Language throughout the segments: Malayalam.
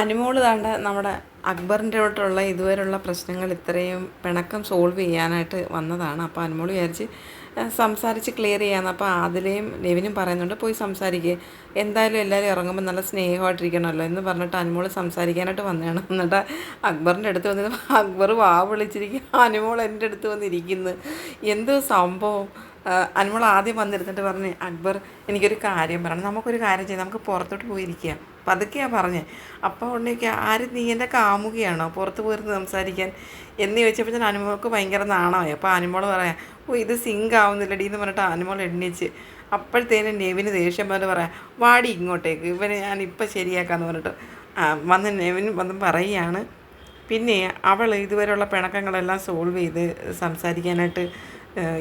അനുമോൾ താണ്ട നമ്മുടെ അക്ബറിന്റെ തൊട്ടുള്ള ഇതുവരെയുള്ള പ്രശ്നങ്ങൾ ഇത്രയും പിണക്കം സോൾവ് ചെയ്യാനായിട്ട് വന്നതാണ്. അപ്പോൾ അനുമോൾ വിചാരിച്ച് സംസാരിച്ച് ക്ലിയർ ചെയ്യാമെന്ന് അപ്പോൾ ആദിലയും നെവിനും പറയുന്നുണ്ട് പോയി സംസാരിക്കുക എന്തായാലും എല്ലാവരും ഇറങ്ങുമ്പോൾ നല്ല സ്നേഹമായിട്ടിരിക്കണമല്ലോ എന്ന് പറഞ്ഞിട്ട് അനുമോൾ സംസാരിക്കാനായിട്ട് വന്നതാണ്. എന്നിട്ട് അക്ബറിന്റെ അടുത്ത് വന്നിരുന്നു അക്ബർ വാ വിളിച്ചിരിക്കുക അനുമോൾ എന്റെ അടുത്ത് വന്നിരിക്കുന്നു. എന്ത് സംഭവം? അനുമോൾ ആദ്യം വന്നിരുന്നിട്ട് പറഞ്ഞ് അക്ബർ എനിക്കൊരു കാര്യം പറയണം. നമുക്കൊരു കാര്യം ചെയ്യാം. നമുക്ക് പുറത്തോട്ട് പോയിരിക്കാം. പതുക്കെയാണ് പറഞ്ഞേ. അപ്പോൾ ഉണ്ടെങ്കിൽ ആര് നീ എന്റെ കാമുകയാണോ? പുറത്ത് പോയിരുന്ന് സംസാരിക്കാൻ? എന്ന് ചോദിച്ചപ്പോൾ ഞാൻ അനുമോൾക്ക് ഭയങ്കര നാണമായി. അപ്പോൾ അനുമോൾ പറയാം ഓ ഇത് സിങ്ക് ആവുന്നില്ലടി എന്ന് പറഞ്ഞിട്ട് അനുമോൾ എണ്ണിച്ച് അപ്പോഴത്തേനും നെവിന് ദേഷ്യം പറഞ്ഞ് പറയാം വാടി ഇങ്ങോട്ടേക്ക്. ഇവനെ ഞാൻ ഇപ്പം ശരിയാക്കാമെന്ന് പറഞ്ഞിട്ട്. വന്ന് നെവിൻ വന്ന് പറയുകയാണ്. പിന്നെ അവൾ ഇതുവരെയുള്ള പിണക്കങ്ങളെല്ലാം സോൾവ് ചെയ്ത് സംസാരിക്കാനായിട്ട്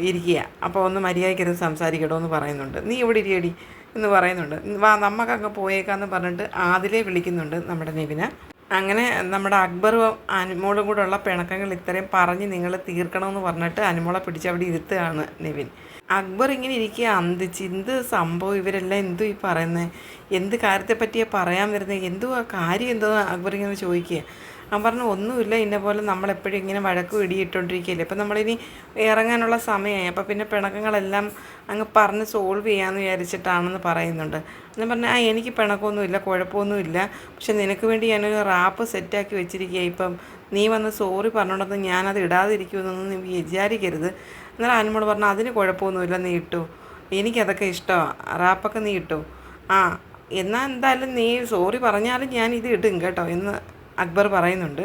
ഇരിക്കുക. അപ്പോൾ ഒന്ന് മര്യാദയ്ക്കരുത് സംസാരിക്കടോ എന്ന് പറയുന്നുണ്ട്. നീ ഇവിടെ ഇരിയടി എന്ന് പറയുന്നുണ്ട്. വാ നമുക്കങ്ങ് പോയേക്കാന്ന് പറഞ്ഞിട്ട് ആദിലെ വിളിക്കുന്നുണ്ട് നമ്മുടെ നിവിന. അങ്ങനെ നമ്മുടെ അക്ബറും അനുമോളും കൂടെ ഉള്ള പിണക്കങ്ങൾ ഇത്രയും പറഞ്ഞ് നിങ്ങൾ തീർക്കണമെന്ന് പറഞ്ഞിട്ട് അനുമോളെ പിടിച്ച് അവിടെ ഇരുത്തുകയാണ് നിവിൻ. അക്ബർ ഇങ്ങനെ ഇരിക്കുക അന്തിച്ച് ചിന്ത് സംഭവം? ഇവരെല്ലാം എന്തു ഈ പറയുന്നത് എന്ത് കാര്യത്തെ പറ്റിയാ പറയാൻ വരുന്നത് എന്തുവാ? കാര്യം എന്തോ അക്ബർ ഇങ്ങനെ ചോദിക്കുക. അവൻ പറഞ്ഞു ഒന്നുമില്ല ഇന്ന പോലെ നമ്മളെപ്പോഴും ഇങ്ങനെ വഴക്കും ഇടിയിട്ടോണ്ടിരിക്കുകയല്ലേ അപ്പം നമ്മളിനി ഇറങ്ങാനുള്ള സമയമായി. അപ്പോൾ പിന്നെ പിണക്കങ്ങളെല്ലാം അങ്ങ് പറഞ്ഞ് സോൾവ് ചെയ്യാമെന്ന് വിചാരിച്ചിട്ടാണെന്ന് പറയുന്നുണ്ട്. ഞാൻ പറഞ്ഞു ആ എനിക്ക് പിണക്കമൊന്നുമില്ല കുഴപ്പമൊന്നുമില്ല. പക്ഷെ നിനക്ക് വേണ്ടി ഞാനൊരു റാപ്പ് സെറ്റാക്കി വെച്ചിരിക്കുക ഇപ്പം. നീ വന്ന് സോറി പറഞ്ഞോണ്ടെന്ന് ഞാനത് ഇടാതിരിക്കുമെന്നൊന്നും നീ വിചാരിക്കരുത്. എന്നാൽ അനുമോട് പറഞ്ഞു അതിന് കുഴപ്പമൊന്നുമില്ല നീ ഇട്ടു. എനിക്കതൊക്കെ ഇഷ്ടമാണ് റാപ്പൊക്കെ നീ ഇട്ടു. ആ എന്നാൽ എന്തായാലും നീ സോറി പറഞ്ഞാലും ഞാൻ ഇത് ഇടും കേട്ടോ. എന്ന് അക്ബർ പറയുന്നുണ്ട്.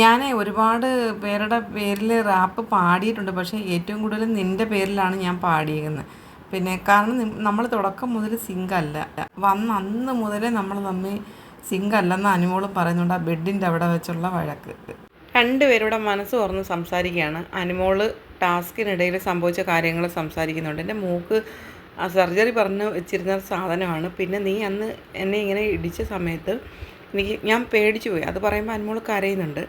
ഞാൻ ഒരുപാട് പേരുടെ പേരിൽ റാപ്പ് പാടിയിട്ടുണ്ട് പക്ഷേ ഏറ്റവും കൂടുതൽ നിന്റെ പേരിലാണ് ഞാൻ പാടിയിരിക്കുന്നത്. പിന്നെ കാരണം നമ്മൾ തുടക്കം മുതൽ സിങ്ക് അല്ല വന്ന അന്ന് മുതലേ നമ്മൾ തമ്മിൽ സിങ്ക് അല്ലെന്ന് അനുമോളും പറയുന്നുണ്ട് ആ ബെഡിന്റെ അവിടെ വെച്ചുള്ള വഴക്ക്. രണ്ടുപേരുടെ മനസ്സ് തുറന്ന് സംസാരിക്കുകയാണ്. അനുമോൾ ടാസ്കിനിടയിൽ സംഭവിച്ച കാര്യങ്ങൾ സംസാരിക്കുന്നുണ്ട്. എന്റെ മൂക്ക് ആ സർജറി പറഞ്ഞ് വെച്ചിരുന്ന സാധനമാണ്. പിന്നെ നീ അന്ന് എന്നെ ഇങ്ങനെ ഇടിച്ച സമയത്ത് എനിക്ക് ഞാൻ പേടിച്ചു പോയി. അത് പറയുമ്പോൾ അനുമോൾ കരയുന്നുണ്ട്.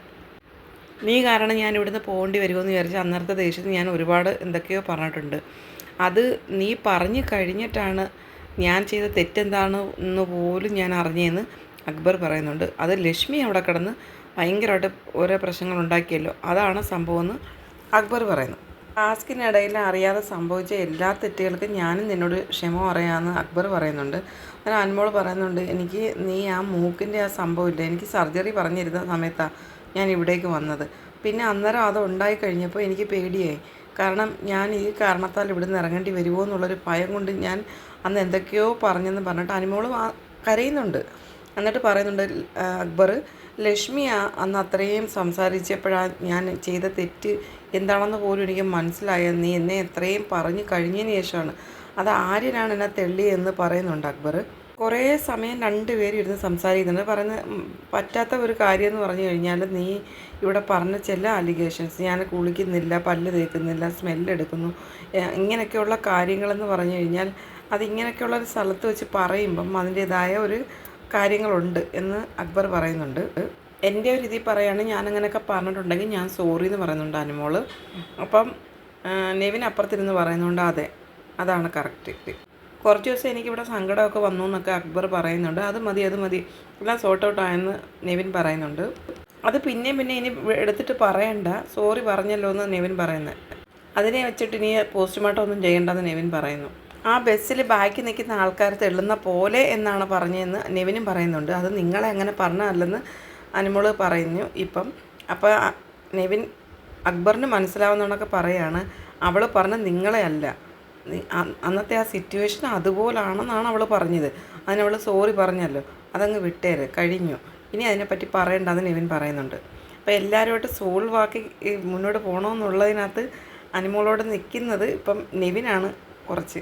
നീ കാരണം ഞാൻ ഇവിടുന്ന് പോകേണ്ടി വരുമെന്ന് വിചാരിച്ച് അന്നേരത്തെ ദേഷ്യത്തിൽ ഞാൻ ഒരുപാട് എന്തൊക്കെയോ പറഞ്ഞിട്ടുണ്ട്. അത് നീ പറഞ്ഞു കഴിഞ്ഞിട്ടാണ് ഞാൻ ചെയ്ത തെറ്റെന്താണ് എന്ന് പോലും ഞാൻ അറിഞ്ഞതെന്ന് അക്ബർ പറയുന്നുണ്ട്. അത് ലക്ഷ്മി അവിടെ കിടന്ന് ഭയങ്കരമായിട്ട് ഓരോ പ്രശ്നങ്ങൾ ഉണ്ടാക്കിയല്ലോ. അതാണ് സംഭവമെന്ന് അക്ബർ പറയുന്നു. ടാസ്കിനിടയിൽ അറിയാതെ സംഭവിച്ച എല്ലാ തെറ്റുകൾക്കും ഞാനും നിന്നോട് ക്ഷമ പറയാമെന്ന് അക്ബർ പറയുന്നുണ്ട്. അങ്ങനെ അൻമോൾ പറയുന്നുണ്ട് എനിക്ക് നീ ആ മൂക്കിന്റെ ആ സംഭവമില്ല എനിക്ക് സർജറി പറഞ്ഞിരുന്ന സമയത്താണ് ഞാൻ ഇവിടേക്ക് വന്നത്. പിന്നെ അന്നേരം അത് ഉണ്ടായി കഴിഞ്ഞപ്പോൾ എനിക്ക് പേടിയായി. കാരണം ഞാൻ ഈ കാരണത്താൽ ഇവിടെ നിന്ന് ഇറങ്ങേണ്ടി വരുമോ എന്നുള്ളൊരു ഭയം കൊണ്ട് ഞാൻ അന്ന് എന്തൊക്കെയോ പറഞ്ഞെന്ന് പറഞ്ഞിട്ട് അനുമോളും കരയുന്നുണ്ട്. എന്നിട്ട് പറയുന്നുണ്ട് അക്ബർ ലക്ഷ്മി അന്ന് അത്രയും സംസാരിച്ചപ്പോഴാണ് ഞാൻ ചെയ്ത തെറ്റ് എന്താണെന്ന് പോലും എനിക്ക് മനസ്സിലായത് നീ എന്നെ എത്രയും പറഞ്ഞു കഴിഞ്ഞതിന് ശേഷമാണ്. അത് ആര്യനാണ് എന്നെ തെള്ളിയെന്ന് പറയുന്നുണ്ട് അക്ബർ. കുറേ സമയം രണ്ടുപേരും ഇരുന്ന് സംസാരിക്കുന്നുണ്ട്. പറയുന്ന പറ്റാത്ത ഒരു കാര്യം എന്ന് പറഞ്ഞു കഴിഞ്ഞാൽ നീ ഇവിടെ പറഞ്ഞ ചില അലിഗേഷൻസ് ഞാൻ കുളിക്കുന്നില്ല പല്ല് തേക്കുന്നില്ല സ്മെല്ലെടുക്കുന്നു ഇങ്ങനെയൊക്കെയുള്ള കാര്യങ്ങളെന്ന് പറഞ്ഞു കഴിഞ്ഞാൽ അതിങ്ങനെയൊക്കെയുള്ള ഒരു സ്ഥലത്ത് വെച്ച് പറയുമ്പം അതിന്റേതായ ഒരു കാര്യങ്ങളുണ്ട് എന്ന് അക്ബർ പറയുന്നുണ്ട്. എന്റെ ഒരു ഇതിൽ പറയുകയാണെങ്കിൽ ഞാൻ അങ്ങനെയൊക്കെ പറഞ്ഞിട്ടുണ്ടെങ്കിൽ ഞാൻ സോറി എന്ന് പറയുന്നുണ്ട് അനുമോൾ. അപ്പം നെവിൻ അപ്പുറത്തിരുന്ന് പറയുന്നുണ്ട് അതെ അതാണ് കറക്റ്റ് കുറച്ച് ദിവസം എനിക്കിവിടെ സങ്കടമൊക്കെ വന്നു എന്നൊക്കെ അക്ബർ പറയുന്നുണ്ട്. അത് മതി അത് മതി. എല്ലാം സോർട്ട് ഔട്ട് ആയെന്ന് നെവിൻ പറയുന്നുണ്ട്. അത് പിന്നെയും പിന്നെ ഇനി എടുത്തിട്ട് പറയണ്ട. സോറി പറഞ്ഞല്ലോ എന്ന് നെവിൻ പറയുന്നത്. അതിനെ വെച്ചിട്ട് ഇനി പോസ്റ്റ്മോർട്ടം ഒന്നും ചെയ്യേണ്ടെന്ന് നെവിൻ പറയുന്നു. ആ ബസ്സിൽ ബാക്കി നിൽക്കുന്ന ആൾക്കാർ തെള്ളുന്ന പോലെ എന്നാണ് പറഞ്ഞതെന്ന് നെവിനും പറയുന്നുണ്ട്. അത് നിങ്ങളെ അങ്ങനെ പറഞ്ഞതല്ലെന്ന് അനുമോൾ പറയുന്നു ഇപ്പം അപ്പോൾ നെവിൻ അക്ബറിന് മനസ്സിലാവുന്നതെന്നൊക്കെ പറയാണ്. അവൾ പറഞ്ഞ നിങ്ങളെ അല്ല. അന്നത്തെ ആ സിറ്റുവേഷൻ അതുപോലാണെന്നാണ് അവൾ പറഞ്ഞത്. അതിനവൾ സോറി പറഞ്ഞല്ലോ. അതങ്ങ് വിട്ടേര്. കഴിഞ്ഞു. ഇനി അതിനെപ്പറ്റി പറയേണ്ടതെന്ന് നെവിൻ പറയുന്നുണ്ട്. അപ്പോൾ എല്ലാവരുമായിട്ട് സോൾവ് ആക്കി ഈ മുന്നോട്ട് പോകണമെന്നുള്ളതിനകത്ത് അനുമോളോട് നിൽക്കുന്നത് ഇപ്പം നെവിനാണ് കുറച്ച്